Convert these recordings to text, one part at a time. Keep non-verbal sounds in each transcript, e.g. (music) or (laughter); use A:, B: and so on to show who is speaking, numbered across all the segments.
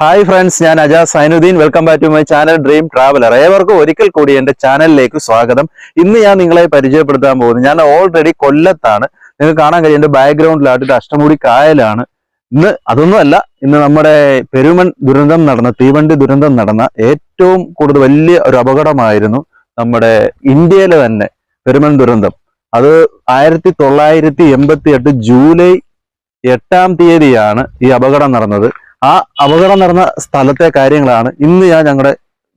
A: Hi friends ഞാൻ Aja Zainuddin. Welcome back to my channel dream traveller ഏവർക്കും ഒരിക്കൽ കൂടി എന്റെ ചാനലിലേക്ക് സ്വാഗതം. ഇന്ന് ഞാൻ നിങ്ങളെ പരിചയപ്പെടുത്താൻ പോകുന്നത് ഞാൻ ഓൾറെഡി കൊല്ലത്താണ്. നിങ്ങൾക്ക് കാണാൻ കഴിയും എന്റെ ബാക്ക്ഗ്രൗണ്ടിലായിട്ട് അഷ്ടമുടി കായലാണ്. ഇന്ന് അതൊന്നുമല്ല ഇന്ന് നമ്മുടെ പെരുമൺ ദുരന്തം നടന്ന തീവണ്ടി ദുരന്തം നടന്ന ഏറ്റവും കൂടുതൽ വലിയ ഒരു അപകടമായിരുന്നു നമ്മുടെ ഇന്ത്യയിലെ തന്നെ പെരുമൺ ദുരന്തം. അത് ആയിരത്തി തൊള്ളായിരത്തി എൺപത്തി എട്ട് ജൂലൈ എട്ടാം തീയതിയാണ് ഈ അപകടം നടന്നത്. ആ അപകടം നടന്ന സ്ഥലത്തെ കാര്യങ്ങളാണ് ഇന്ന് ഞാൻ ഞങ്ങളുടെ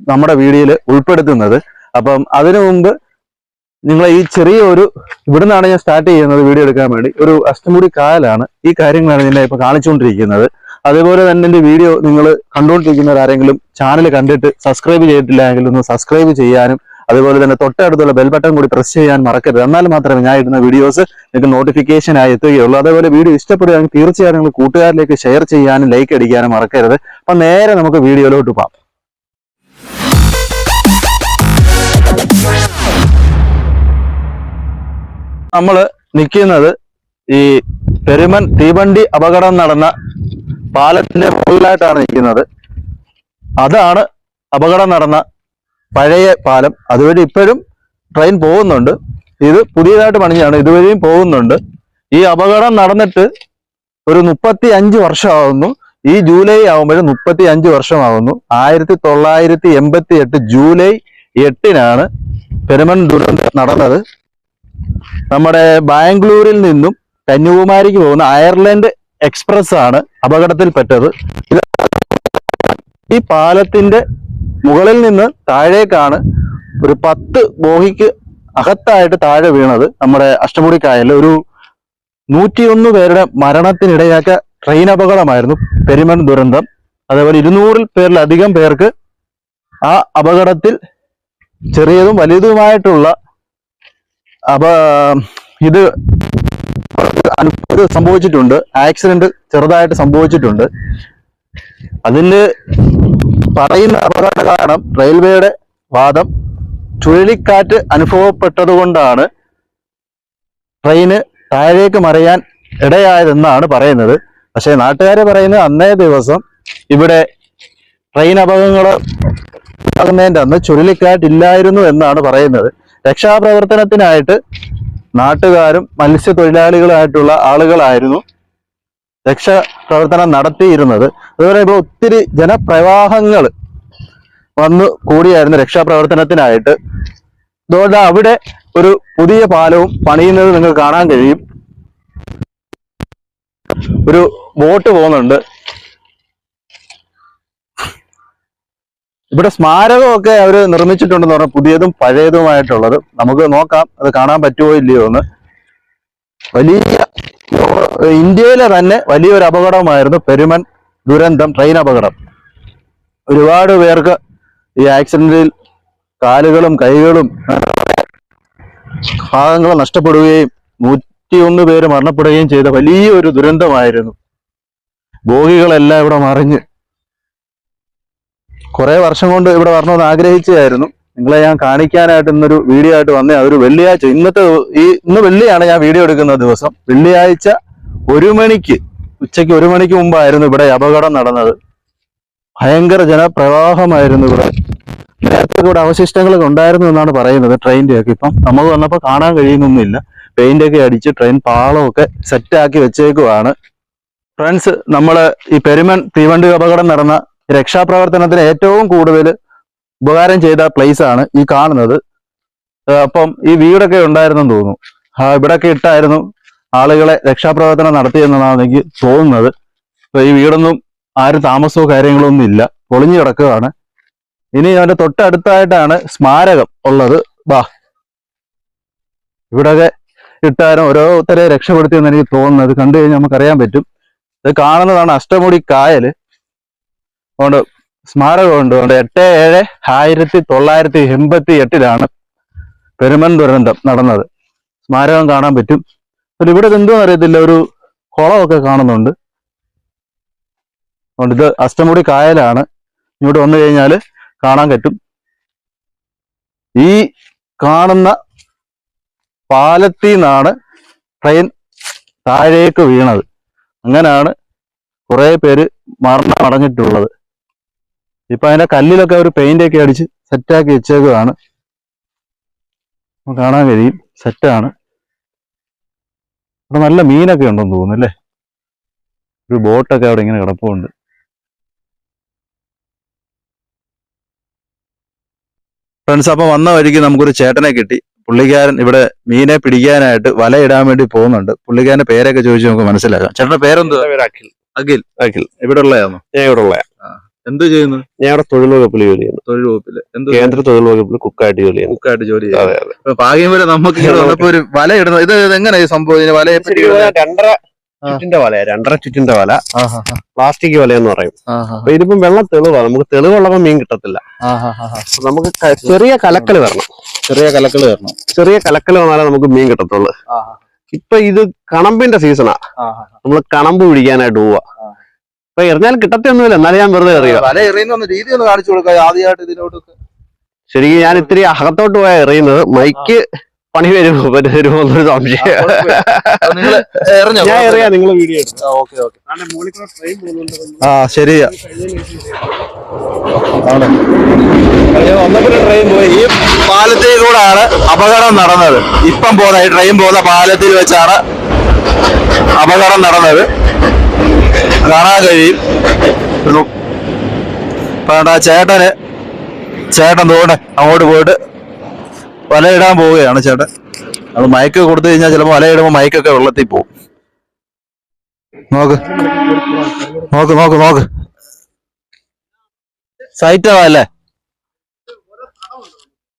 A: നമ്മുടെ വീഡിയോയിൽ ഉൾപ്പെടുത്തുന്നത്. അപ്പം അതിനു മുമ്പ് നിങ്ങൾ ഈ ചെറിയ ഒരു ഇവിടുന്നാണ് ഞാൻ സ്റ്റാർട്ട് ചെയ്യുന്നത് വീഡിയോ എടുക്കാൻ വേണ്ടി. ഒരു അഷ്ടമുടി കായലാണ് ഈ കാര്യങ്ങളാണ് നിന്നെ ഇപ്പൊ കാണിച്ചുകൊണ്ടിരിക്കുന്നത്. അതേപോലെ തന്നെ എന്റെ വീഡിയോ നിങ്ങൾ കണ്ടുകൊണ്ടിരിക്കുന്നവർ ആരെങ്കിലും ചാനൽ കണ്ടിട്ട് സബ്സ്ക്രൈബ് ചെയ്തിട്ടില്ല എങ്കിൽ ഒന്ന് സബ്സ്ക്രൈബ് ചെയ്യാനും അതുപോലെ തന്നെ തൊട്ടടുത്തുള്ള ബെൽ ബട്ടൺ കൂടി പ്രസ് ചെയ്യാൻ മറക്കരുത്. എന്നാൽ മാത്രമേ ഞാൻ ഇടുന്ന വീഡിയോസ് നിങ്ങൾക്ക് നോട്ടിഫിക്കേഷൻ ആയി എത്തുകയുള്ളൂ. അതേപോലെ വീഡിയോ ഇഷ്ടപ്പെടുകയാണെങ്കിൽ തീർച്ചയായും നിങ്ങൾ കൂട്ടുകാരിലേക്ക് ഷെയർ ചെയ്യാനും ലൈക്ക് അടിക്കാനും മറക്കരുത്. അപ്പൊ നേരെ നമുക്ക് വീഡിയോയിലോട്ട് പോകാം നമ്മൾ നിൽക്കുന്നത് ഈ പെരുമൻ തീവണ്ടി അപകടം നടന്ന പാലത്തിന്റെ മുകളിലായിട്ടാണ് നിൽക്കുന്നത്. അതാണ് അപകടം നടന്ന പഴയ പാലം അതുവഴി ഇപ്പോഴും ട്രെയിൻ പോകുന്നുണ്ട്. ഇത് പുതിയതായിട്ട് പണിഞ്ഞാണ് ഇതുവഴിയും പോകുന്നുണ്ട്. ഈ അപകടം നടന്നിട്ട് ഒരു മുപ്പത്തി അഞ്ച് വർഷമാകുന്നു ഈ ജൂലൈ ആകുമ്പോഴും മുപ്പത്തി അഞ്ച് വർഷമാകുന്നു ആയിരത്തി തൊള്ളായിരത്തി എൺപത്തി എട്ട് ജൂലൈ എട്ടിനാണ് പെരുമൺ ദുരന്തം നടന്നത്. നമ്മുടെ ബാംഗ്ലൂരിൽ നിന്നും കന്യാകുമാരിക്ക് പോകുന്ന അയർലൻഡ് എക്സ്പ്രസ് ആണ് അപകടത്തിൽപ്പെട്ടത്. ഈ പാലത്തിന്റെ മുകളിൽ നിന്ന് താഴേക്കാണ് ഒരു പത്ത് ബോഹിക്ക് അകത്തായിട്ട് താഴെ വീണത് നമ്മുടെ അഷ്ടമുടി കായലിൽ ഒരു നൂറ്റിയൊന്ന് പേരുടെ മരണത്തിനിടയാക്കിയ ട്രെയിൻ അപകടമായിരുന്നു പെരുമൺ ദുരന്തം. അതേപോലെ ഇരുന്നൂറിൽ പേരിലധികം പേർക്ക് ആ അപകടത്തിൽ ചെറിയതും വലുതുമായിട്ടുള്ള അപ ഇത് അനുഭവം സംഭവിച്ചിട്ടുണ്ട്. ആക്സിഡന്റ് ചെറുതായിട്ട് സംഭവിച്ചിട്ടുണ്ട്. അതിൽ പറയുന്ന അപകട കാരണം റെയിൽവേയുടെ വാദം ചുഴലിക്കാറ്റ് അനുഭവപ്പെട്ടതുകൊണ്ടാണ് ട്രെയിന് താഴേക്ക് മറിയാൻ ഇടയായതെന്നാണ് പറയുന്നത്. പക്ഷേ നാട്ടുകാരെ പറയുന്നത് അന്നേ ദിവസം ഇവിടെ ട്രെയിൻ അപകടങ്ങൾ ഉണ്ടാകുന്നതിന്റെ അന്ന് ചുഴലിക്കാറ്റ് ഇല്ലായിരുന്നു എന്നാണ് പറയുന്നത്. രക്ഷാപ്രവർത്തനത്തിനായിട്ട് നാട്ടുകാരും മത്സ്യത്തൊഴിലാളികളായിട്ടുള്ള ആളുകളായിരുന്നു രക്ഷാപ്രവർത്തനം നടത്തിയിരുന്നത്. അതുപോലെ ഇപ്പോൾ ഒത്തിരി ജനപ്രവാഹങ്ങൾ വന്നു കൂടിയായിരുന്നു രക്ഷാപ്രവർത്തനത്തിനായിട്ട്. അതുകൊണ്ട് അവിടെ ഒരു പുതിയ പാലവും പണിയുന്നത് നിങ്ങൾക്ക് കാണാൻ കഴിയും. ഒരു ബോട്ട് പോകുന്നുണ്ട്. ഇവിടെ സ്മാരകമൊക്കെ അവർ നിർമ്മിച്ചിട്ടുണ്ടെന്ന് പറഞ്ഞാൽ പുതിയതും പഴയതുമായിട്ടുള്ളത്. നമുക്ക് നോക്കാം. അത് കാണാൻ പറ്റുമോ ഇല്ലയോ എന്ന്. വലിയ ഇന്ത്യയിലെ തന്നെ വലിയൊരു അപകടമായിരുന്നു പെരുമൻ ദുരന്തം ട്രെയിൻ അപകടം. ഒരുപാട് പേർക്ക് ഈ ആക്സിഡന്റിൽ കാലുകളും കൈകളും ഭാഗങ്ങൾ നഷ്ടപ്പെടുകയും നൂറ്റിയൊന്ന് പേര് മരണപ്പെടുകയും ചെയ്ത വലിയൊരു ദുരന്തമായിരുന്നു. ബോഗികളെല്ലാം ഇവിടെ മറിഞ്ഞ് കുറെ വർഷം കൊണ്ട് ഇവിടെ വരണമെന്ന് ആഗ്രഹിച്ചായിരുന്നു നിങ്ങളെ ഞാൻ കാണിക്കാനായിട്ട് ഇന്നൊരു വീഡിയോ ആയിട്ട് വന്നേ. അതൊരു വെള്ളിയാഴ്ച. ഇന്നത്തെ ഈ ഇന്ന് വെള്ളിയാണ് ഞാൻ വീഡിയോ എടുക്കുന്ന ദിവസം. വെള്ളിയാഴ്ച ഒരു മണിക്ക് ഉച്ചയ്ക്ക് ഒരു മണിക്ക് മുമ്പായിരുന്നു ഇവിടെ അപകടം നടന്നത്. ഭയങ്കര ജനപ്രവാഹമായിരുന്നു ഇവിടെ. നേരത്തെ ഇവിടെ അവശിഷ്ടങ്ങളൊക്കെ ഉണ്ടായിരുന്നു എന്നാണ് പറയുന്നത് ട്രെയിന്റെ ഒക്കെ ഇപ്പം നമുക്ക് വന്നപ്പോൾ കാണാൻ കഴിയുന്നൊന്നുമില്ല. പെയിന്റ് ഒക്കെ അടിച്ച് ട്രെയിൻ പാളമൊക്കെ സെറ്റാക്കി വെച്ചേക്കുവാണ്. ഫ്രണ്ട്സ് നമ്മൾ ഈ പെരുമൻ തീവണ്ടി അപകടം നടന്ന രക്ഷാപ്രവർത്തനത്തിന് ഏറ്റവും കൂടുതൽ ഉപകാരം ചെയ്ത പ്ലേസ് ആണ് ഈ കാണുന്നത്. അപ്പം ഈ വീടൊക്കെ ഉണ്ടായിരുന്നെന്ന് തോന്നുന്നു. ഇവിടൊക്കെ ഇട്ടായിരുന്നു ആളുകളെ രക്ഷാപ്രവർത്തനം നടത്തിയെന്നാണ് എനിക്ക് തോന്നുന്നത്. അപ്പൊ ഈ വീടൊന്നും ആരും താമസമോ കാര്യങ്ങളോ ഒന്നും ഇല്ല. പൊളിഞ്ഞു കിടക്കുകയാണ്. ഇനി അവന്റെ തൊട്ടടുത്തായിട്ടാണ് സ്മാരകം ഉള്ളത്. വാ ഇവിടെയൊക്കെ ഇട്ടാരും ഓരോരുത്തരെ രക്ഷപ്പെടുത്തിയെന്ന് എനിക്ക് തോന്നുന്നത്. കണ്ടു കഴിഞ്ഞാൽ നമുക്കറിയാൻ പറ്റും. ഇത് കാണുന്നതാണ് അഷ്ടമുടി കായൽ. അതുകൊണ്ട് സ്മാരകമുണ്ട്. അതുകൊണ്ട് എട്ട് ഏഴ് ആയിരത്തി തൊള്ളായിരത്തി എൺപത്തി എട്ടിലാണ് പെരുമൻ ദുരന്തം നടന്നത്. സ്മാരകം കാണാൻ പറ്റും. പിന്നെ ഇവിടെ എന്തോ അറിയത്തില്ല. ഒരു കുളമൊക്കെ കാണുന്നുണ്ട്. അതുകൊണ്ട് ഇത് അഷ്ടമുടി കായലാണ്. ഇങ്ങോട്ട് വന്നു കഴിഞ്ഞാൽ കാണാൻ പറ്റും. ഈ കാണുന്ന പാലത്തിൽ നിന്നാണ് ട്രെയിൻ താഴേക്ക് വീണത്. അങ്ങനെയാണ് കുറേ പേര് മരണം അടഞ്ഞിട്ടുള്ളത്. ഇപ്പൊ അതിന്റെ കല്ലിലൊക്കെ ഒരു പെയിന്റ് ഒക്കെ അടിച്ച് സെറ്റാക്കി വെച്ചേക്കുകയാണ് കാണാൻ കഴിയും. സെറ്റാണ് ഇവിടെ നല്ല മീനൊക്കെ ഉണ്ടെന്ന് തോന്നുന്നു അല്ലേ? ഒരു ബോട്ടൊക്കെ അവിടെ ഇങ്ങനെ കിടപ്പുണ്ട്. ഫ്രണ്ട്സ് അപ്പൊ വന്ന വഴിക്ക് നമുക്കൊരു ചേട്ടനെ കിട്ടി. പുള്ളിക്കാരൻ ഇവിടെ മീനെ പിടിക്കാനായിട്ട് വല ഇടാൻ വേണ്ടി പോകുന്നുണ്ട്. പുള്ളിക്കാരന്റെ പേരൊക്കെ ചോദിച്ച് നമുക്ക് മനസ്സിലാക്കാം. ചേട്ടന്റെ പേരെന്താ?
B: അഖിൽ.
A: അഖിൽ.
B: അഖിൽ.
A: ഇവിടെ ഉള്ളതാണോ
B: ഇവിടെ ഉള്ള
A: എന്ത് ചെയ്യുന്നു?
B: ഞാൻ അവിടെ തൊഴിൽ വകുപ്പിൽ ജോലി ചെയ്യുന്നു.
A: തൊഴിൽ വകുപ്പിൽ. എന്ത്
B: കേന്ദ്ര തൊഴിൽ വകുപ്പിൽ കുക്കായിട്ട് ജോലി ചെയ്യുന്നു.
A: കുക്കായിട്ട് ജോലി
B: അതെ അതെ.
A: അപ്പൊ ഭാഗ്യം വരെ നമുക്ക് ഇങ്ങനെ വന്നപ്പോ ഒരു വല ഇടുന്നത്. ഇത് ഇത് എങ്ങനെ ഈ സംഭവം? ഇതിന് വലയെ പറ്റി
B: രണ്ടര ചുറ്റിന്റെ വല രണ്ടര ചുറ്റിന്റെ വല. പ്ലാസ്റ്റിക് വല എന്ന് പറയും അപ്പൊ ഇതിപ്പം വെള്ളം തെളിവാണ്. നമുക്ക് തെളിവുള്ളപ്പോ മീൻ കിട്ടത്തില്ല. നമുക്ക് ചെറിയ കലക്കൽ വരണം.
A: ചെറിയ കലക്കൽ വരണം.
B: ചെറിയ കലക്കൽ വന്നാലേ നമുക്ക് മീൻ കിട്ടത്തുള്ളൂ. ഇപ്പൊ ഇത് കണമ്പിന്റെ സീസണാ. നമ്മൾ കണമ്പ് പിടിക്കാനായിട്ട് പോവാ. ഇപ്പൊ എറിഞ്ഞാലും കിട്ടത്തൊന്നുമില്ല. എന്നാലും ഞാൻ വെറുതെ എറിയുക
A: വല എറിയുന്ന രീതി ഒന്ന് കാണിച്ചു കൊടുക്കുക ആദ്യമായിട്ട് ഇതിലോട്ട്
B: ശരിക്കും ഞാൻ ഇത്തിരി അകത്തോട്ട് പോയാ എറിയുന്നത്. മൈക്ക് പണി വരുമോ? വരുമോ എന്നൊരു സംശയം.
A: നിങ്ങൾ
B: ഞാൻ എറിയാ നിങ്ങൾ വീഡിയോ എടുത്തു.
A: Okay okay. ആ ശരിയാ. ആണ് വന്നപ്പോൾ ട്രെയിൻ പോയി. ഈ പാലത്തിൽ കൂടാണ് അപകടം നടന്നത്. ഇപ്പം പോകുന്ന ഈ ട്രെയിൻ പോകുന്ന പാലത്തിൽ വെച്ചാണ് അപകടം നടന്നത്. കാണാൻ കഴിയും. വേണ്ട ചേട്ടന് ചേട്ടൻ തോടെ അങ്ങോട്ട് പോയിട്ട് വലയിടാൻ പോവുകയാണ് ചേട്ടൻ. അത് മയക്ക് കൊടുത്തു കഴിഞ്ഞാൽ ചിലപ്പോൾ വലയിടുമ്പോൾ മയക്കൊക്കെ വെള്ളത്തിൽ പോകും നോക്ക്. നോക്ക് നോക്ക് നോക്ക്. സൈറ്റ് അല്ലേ?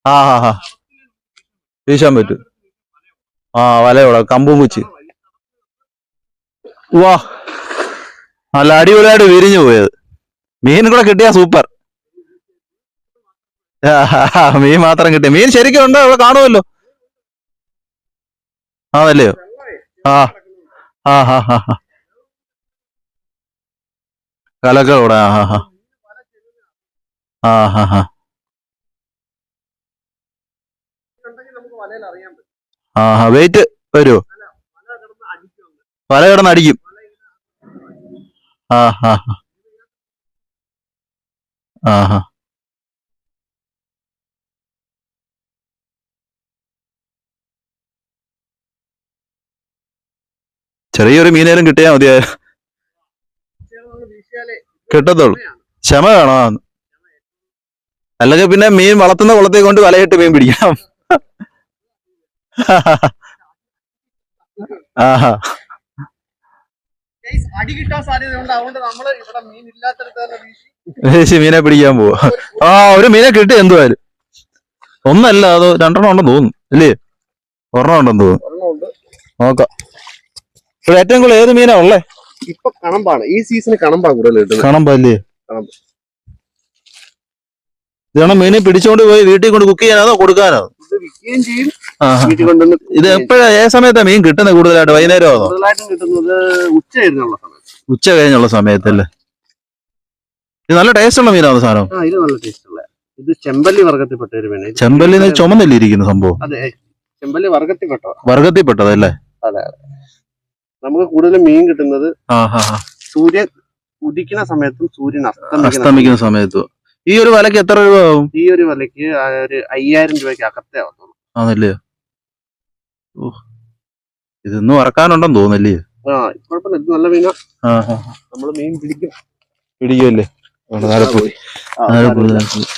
A: ആ ഹാ ഹാ വീശാൻ പറ്റും. ആ വലയോളാം കമ്പും വെച്ച്. വാ നല്ല അടിപൊളിയായിട്ട് വിരിഞ്ഞു പോയത്. മീൻ കൂടെ കിട്ടിയാ സൂപ്പർ. മീൻ മാത്രം കിട്ടി. മീൻ ശരിക്കും ഉണ്ടോ? അവിടെ കാണുമല്ലോ. അതല്ലയോ ആ ആ ഹാ ഹാ ഹാ ആ ഹാ ഹാ ആ ഹാ ഹാ ആ ഹാ വെയിറ്റ് വരുമോ വല കിടന്ന് അടിക്കും. ആ ഹാ ഹാ ആ ഹാ ചെറിയൊരു മീനേലും കിട്ടിയാ മതിയായ കിട്ടത്തുള്ളൂ. ക്ഷമ വേണോ. അല്ലെങ്കിൽ പിന്നെ മീൻ വളർത്തുന്ന കുളത്തെ കൊണ്ട് വലയിട്ട് മീൻ പിടിക്കണം ആഹാ.
B: അടി കിട്ടാൻ സാധ്യതയുണ്ട് അതുകൊണ്ട് നമ്മൾ ഇവിടെ മീൻ ഇല്ലാത്തടത്ത് തന്നെ വീശി
A: മീനെ പിടിക്കാൻ പോവാ. ആ ഒരു മീനെ കിട്ടി എന്തുവായാലും. ഒന്നല്ല അത് രണ്ടെണ്ണം ഉണ്ടെന്ന് തോന്നുന്നു. ഇല്ലേ? ഒരെണ്ണം ഉണ്ടെന്ന് തോന്നുന്നു. നോക്കാം. ഇവിടെ ഏറ്റവും കൂടുതൽ ഏത് മീനാ ഉള്ളേ?
B: ഇപ്പൊ കണമ്പാണ്. ഈ സീസണ് കണമ്പാണ് കൂടുതൽ കണമ്പല്ലേ
A: കാണാൻ പല്ലേ
B: കാണാം.
A: ഇതാണ് മീനെ പിടിച്ചോണ്ട് പോയി വീട്ടിൽ കൊണ്ട് കുക്ക് ചെയ്യാനോ കൊടുക്കാനോ?
B: ഇത്
A: എപ്പോഴാ? ഏ സമയത്താ മീൻ കിട്ടുന്നത് കൂടുതലായിട്ട്? വൈകുന്നേരം ആണോ
B: ഉച്ച കഴിഞ്ഞുള്ള സമയം
A: ഉച്ച കഴിഞ്ഞുള്ള സമയത്തല്ലേ? ഇത് നല്ല ടേസ്റ്റ് ഉള്ള മീനാണോ സാധനം?
B: ഇത് ചെമ്പല്ലി വർഗത്തിൽപ്പെട്ട ഒരു മീൻ
A: ചെമ്പല്ലി ചുമന്നല്ലേ ഇരിക്കുന്ന സംഭവം?
B: അതെ ചെമ്പല്ലി വർഗത്തിൽപ്പെട്ട
A: വർഗത്തിൽപ്പെട്ടതല്ലേ
B: നമുക്ക് കൂടുതലും മീൻ കിട്ടുന്നത് സൂര്യൻ ഉദിക്കുന്ന സമയത്തും സൂര്യൻ അസ്തമിക്കുന്ന
A: സമയത്ത്. ഈ ഒരു വലക്ക് എത്ര രൂപ ആവും?
B: ഈ ഒരു വിലക്ക് ആ ഒരു അയ്യായിരം രൂപയ്ക്ക് അകത്തേ ആവത്തുള്ളൂ.
A: ആണല്ലേ? ഓ ഇതൊന്നും ഇറക്കാനുണ്ടെന്ന് തോന്നല്ലേ
B: ആ കുഴപ്പമില്ല. ഇത് നല്ല മീനാ.
A: ആ ആ
B: നമ്മൾ മീൻ പിടിക്കും.
A: പിടിക്കുമല്ലേ നാരപ്പൂരി
B: ആ,
A: നാരപ്പൂരി
B: സാരമില്ല.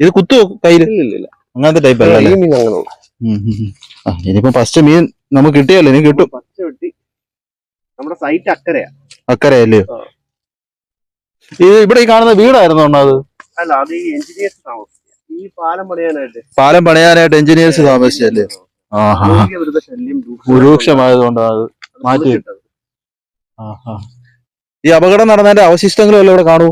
A: ഇത് കുത്തു കയ്യിൽ.
B: ഇല്ല, ഇല്ല, ഇല്ല.
A: അങ്ങനത്തെ ടൈപ്പ്
B: ഈ മീൻ അങ്ങനെ ഉള്ളു.
A: ആ ഇനിയിപ്പോ ഫസ്റ്റ് മീൻ നമുക്ക് കിട്ടിയല്ലോ? ഇനി കിട്ടും.
B: പച്ച വെട്ടി നമ്മുടെ സൈറ്റ് അക്കരയാ.
A: അക്കരയല്ലേ?
B: ആ.
A: ഇത് ഇവിടെ ഈ കാണുന്ന വീടായിരുന്നു അത്?
B: അല്ല അത് ഈ എഞ്ചിനീയേഴ്സ് താമസിക്കുക ഈ പാലം പണിയാനായിട്ട്.
A: പാലം പണിയാനായിട്ട് എഞ്ചിനീയേഴ്സ് താമസിച്ചല്ലേ?
B: ശല്യം
A: രൂക്ഷമായതുകൊണ്ടാണ് അത് മാറ്റി.
B: പൊളിച്ചിട്ടത്.
A: ഈ അപകടം നടന്നതിന്റെ അവശിഷ്ടങ്ങളും എല്ലാം ഇവിടെ കാണൂ.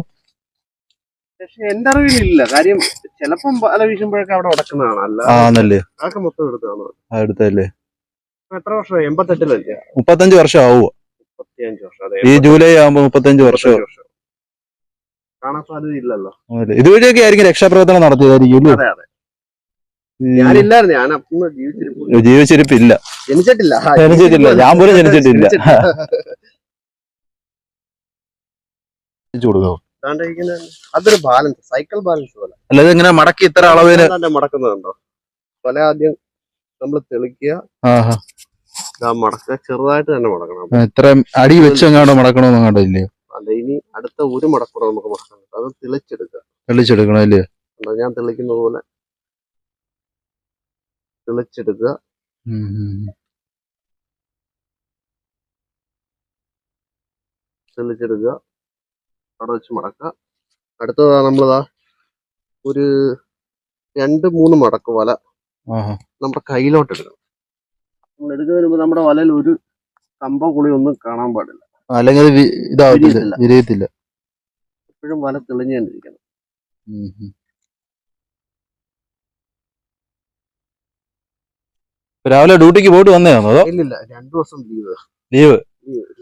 B: പക്ഷെ എന്റെ അറിവിലില്ല. കാര്യം ചിലപ്പം പാല വീശുമ്പോഴൊക്കെ അവിടെ ഉടക്കുന്നതാണ്. അല്ല
A: ആന്നല്ലേ?
B: അതൊക്കെ മൊത്തം എടുത്താണ്
A: ആ അടുത്തല്ലേ
B: എത്ര വർഷം എൺപത്തെട്ടിലല്ലേ?
A: മുപ്പത്തഞ്ച് വർഷം ആവുക
B: മുപ്പത്തിയഞ്ച് വർഷം. അതെ
A: ഈ ജൂലൈ ആകുമ്പോ മുപ്പത്തഞ്ച് വർഷം.
B: വർഷം. കാണാൻ
A: സാധ്യതയില്ലല്ലോ? ഇതുവഴിയൊക്കെ ആയിരിക്കും രക്ഷാപ്രവർത്തനം നടത്തിയതായിരിക്കും
B: അതെ അതെ. ഞാനില്ലായിരുന്നു. ഞാൻ അന്ന് ജീവിച്ചിരിപ്പ്
A: ജീവിച്ചിരിപ്പില്ല.
B: ജനിച്ചിട്ടില്ല.
A: ജനിച്ചിട്ടില്ല. ഞാൻ പോലും ജനിച്ചിട്ടില്ല.
B: അതൊരു ബാലൻസ് സൈക്കിൾ ബാലൻസ് പോലെ.
A: അല്ല ഇങ്ങനെ മടക്കി ഇത്ര അളവിന്
B: മടക്കുന്നതുണ്ടോ? കൊല ആദ്യം നമ്മൾ തെളിക്കുക. മടക്കുക. ചെറുതായിട്ട് തന്നെ മടക്കണം.
A: ഇത്ര അടി വെച്ചെങ്ങാണ്ടോ മടക്കണോന്നെങ്ങാണ്ടോ ഇല്ലയോ?
B: അല്ല ഇനി അടുത്ത ഒരു മടക്കൂടെ നമുക്ക് മടക്കണം അത് തിളച്ചെടുക്കുക.
A: തെളിച്ചെടുക്കണം
B: ഞാൻ തെളിക്കുന്നത് പോലെ തെളിച്ചെടുക്കുക. തെളിച്ചെടുക്കുക. അവിടെ വെച്ച് മടക്കുക. അടുത്തതാ നമ്മളിതാ ഒരു രണ്ട് മൂന്ന് മടക്ക് വല. നമ്മുടെ കയ്യിലോട്ട് എടുക്കണം. നമ്മൾ എടുക്കുന്നതിന് മുമ്പ് നമ്മുടെ വലയിൽ ഒരു കമ്പ കുളി ഒന്നും കാണാൻ പാടില്ല.
A: അല്ലെങ്കിൽ അത് ഇതാവത്തില്ല
B: വിരിയത്തില്ല.
A: വിരിയത്തില്ല.
B: എപ്പോഴും വല തെളിഞ്ഞുകൊണ്ടിരിക്കണം
A: ഉം, ഉം. രാവിലെ ഡ്യൂട്ടിക്ക് പോയിട്ട് വന്നതാണോ അതോ?
B: ഇല്ലില്ല രണ്ടു ദിവസം ലീവ്.
A: ലീവ്?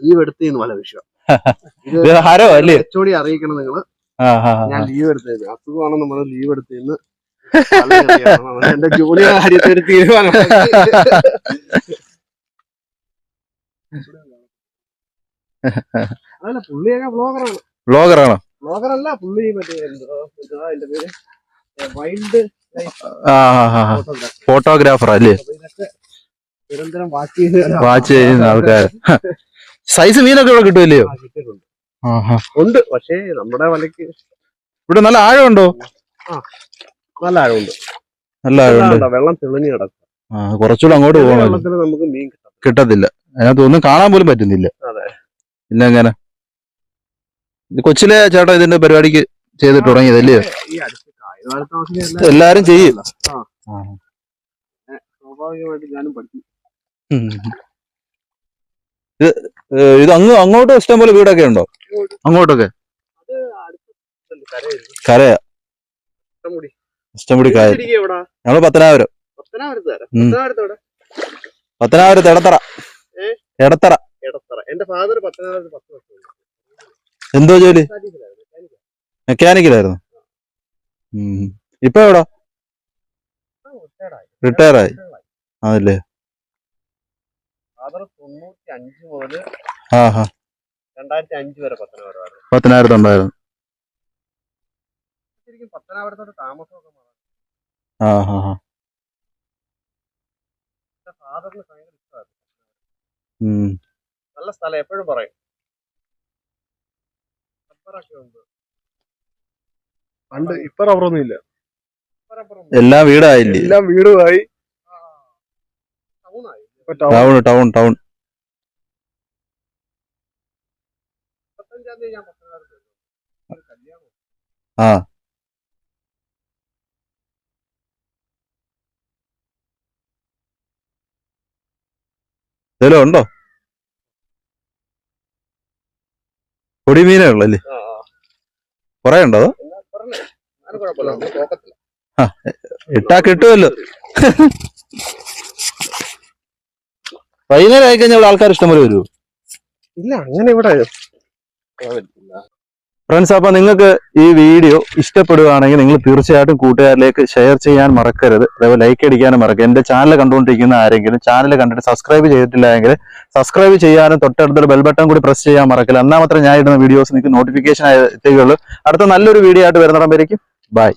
B: ലീവ് എടുത്തേന്ന് വല വിഷയം. (laughs)
A: ഇത് ഹരോ അല്ലേ?
B: എച്ച് ഒടി അറിയിക്കണം നിങ്ങൾ.
A: ആ ആ, ആ.
B: ഞാൻ ലീവ് എടുത്തേക്ക്. അസുഖമാണെന്ന് നമ്മൾ ലീവ് എടുത്തേന്ന് എന്റെ ജോലി കാര്യത്തിൽ തീരുമാനം. (laughs) (laughs) അതല്ല പുള്ളിയൊക്കെ ബ്ലോഗറാണ്
A: ബ്ലോഗറാണോ
B: ബ്ലോഗറല്ല പുള്ളി മറ്റേ പേര്. വൈൽഡ് ഫോട്ടോഗ്രാഫർ
A: അല്ലേ?
B: നിരന്തരം വാച്ച്
A: ചെയ്യുന്ന ആൾക്കാർ സൈസ് മീനൊക്കെ ഇവിടെ കിട്ടുമല്ലയോ.
B: ഉണ്ട് പക്ഷേ നമ്മുടെ വലക്ക്
A: ഇവിടെ നല്ല ആഴമുണ്ടോ?
B: നല്ല ആഴമുണ്ട്.
A: നല്ല ആഴമുണ്ട്.
B: വെള്ളം തെളിഞ്ഞു കിടക്കും
A: കുറച്ചുകൂടെ അങ്ങോട്ട് പോകണം.
B: നമുക്ക് മീൻ കിട്ടും
A: കിട്ടത്തില്ല. അതിനകത്ത് ഒന്നും കാണാൻ പോലും പറ്റുന്നില്ല. പിന്നെ എങ്ങനെ കൊച്ചിലെ ചേട്ടാ ഇതിന്റെ പരിപാടിക്ക് ചെയ്ത് തുടങ്ങിയതല്ലേ?
B: കായൽവാര താമസിക്കുന്ന
A: എല്ലാരും ചെയ്യും. ഇത് ഇത് അങ്ങ് അങ്ങോട്ട് ഇഷ്ടം പോലെ വീടൊക്കെ ഉണ്ടോ? അങ്ങോട്ടൊക്കെ? കരയാ? ഇഷ്ടംപൊടി കായ ഞങ്ങൾ പത്തനാപുരം.
B: പത്തനാപുരത്ത് ഇടത്തറ
A: ഇടത്തറ
B: പത്തനാപുരത്ത് എവിടെ?
A: പത്തനാപുരത്ത് എടത്തറ. എടത്തറ.
B: എടത്തറ. എന്റെ ഫാദർ പത്തനാപുരത്ത് പത്ത് വർഷം
A: എന്തോ ജോലി? മെക്കാനിക്കലായിരുന്നു. ഇപ്പൊ എവിടാ? റിട്ടയർ ആയി. അതല്ലേ
B: ഫാദർ തൊണ്ണൂറ്റി അഞ്ച് മുതൽ രണ്ടായിരത്തി അഞ്ച് വരെ
A: പത്തനാപുരത്ത് ഉണ്ടായിരുന്നു.
B: ശരിക്കും പത്തനാപുരത്തോട്ട് താമസമൊക്കെ ഫാദറിന് ഭയങ്കര ഇഷ്ടമായിരുന്നു.
A: ഉം.
B: നല്ല സ്ഥലം എപ്പോഴും പറയും. പണ്ട് ഇപ്പൊ റബ്ബറൊന്നും ഇല്ല.
A: എല്ലാ വീടായില്ലേ?
B: എല്ലാം വീടുമായി. ഇപ്പൊ ടൗൺ
A: ടൗൺ ടൗൺ ടൗൺ.
B: ഇരുപത്തഞ്ചാം തീയതി ഞാൻ പത്തനാപുരത്ത് വരും. ഒരു കല്യാണം.
A: ആ. ഇതിലോ ഉണ്ടോ? പൊടിമീനേ ഉള്ളല്ലേ. കൊറേ ഉണ്ടോ ഇട്ടാ കിട്ടുമല്ലോ വൈകുന്നേരം ആയിക്കഴിഞ്ഞാൽ ഇവിടെ ആൾക്കാർ ഇഷ്ടംപോലെ വരുമോ
B: ഇല്ല അങ്ങനെ ഇവിടെ
A: ഫ്രണ്ട്സ് അപ്പൊ നിങ്ങൾക്ക് ഈ വീഡിയോ ഇഷ്ടപ്പെടുകയാണെങ്കിൽ നിങ്ങൾ തീർച്ചയായിട്ടും കൂട്ടുകാരിലേക്ക് ഷെയർ ചെയ്യാൻ മറക്കരുത്. അതേപോലെ ലൈക്ക് അടിക്കാനും മറക്കരുത്. എന്റെ ചാനൽ കണ്ടുകൊണ്ടിരിക്കുന്ന ആരെങ്കിലും ചാനൽ കണ്ടിട്ട് സബ്സ്ക്രൈബ് ചെയ്തിട്ടില്ല എങ്കിൽ സബ്സ്ക്രൈബ് ചെയ്യാനും തൊട്ടടുത്തൊരു ബെൽ ബട്ടൺ കൂടി പ്രസ് ചെയ്യാൻ മറക്കില്ല എന്നാൽ മാത്രമേ ഞാൻ ഇടുന്ന വീഡിയോസ് നിങ്ങൾക്ക് നോട്ടിഫിക്കേഷൻ എത്തുകയുള്ളൂ അടുത്ത നല്ലൊരു വീഡിയോ ആയിട്ട് വരുന്നിടം വരയ്ക്കും ബൈ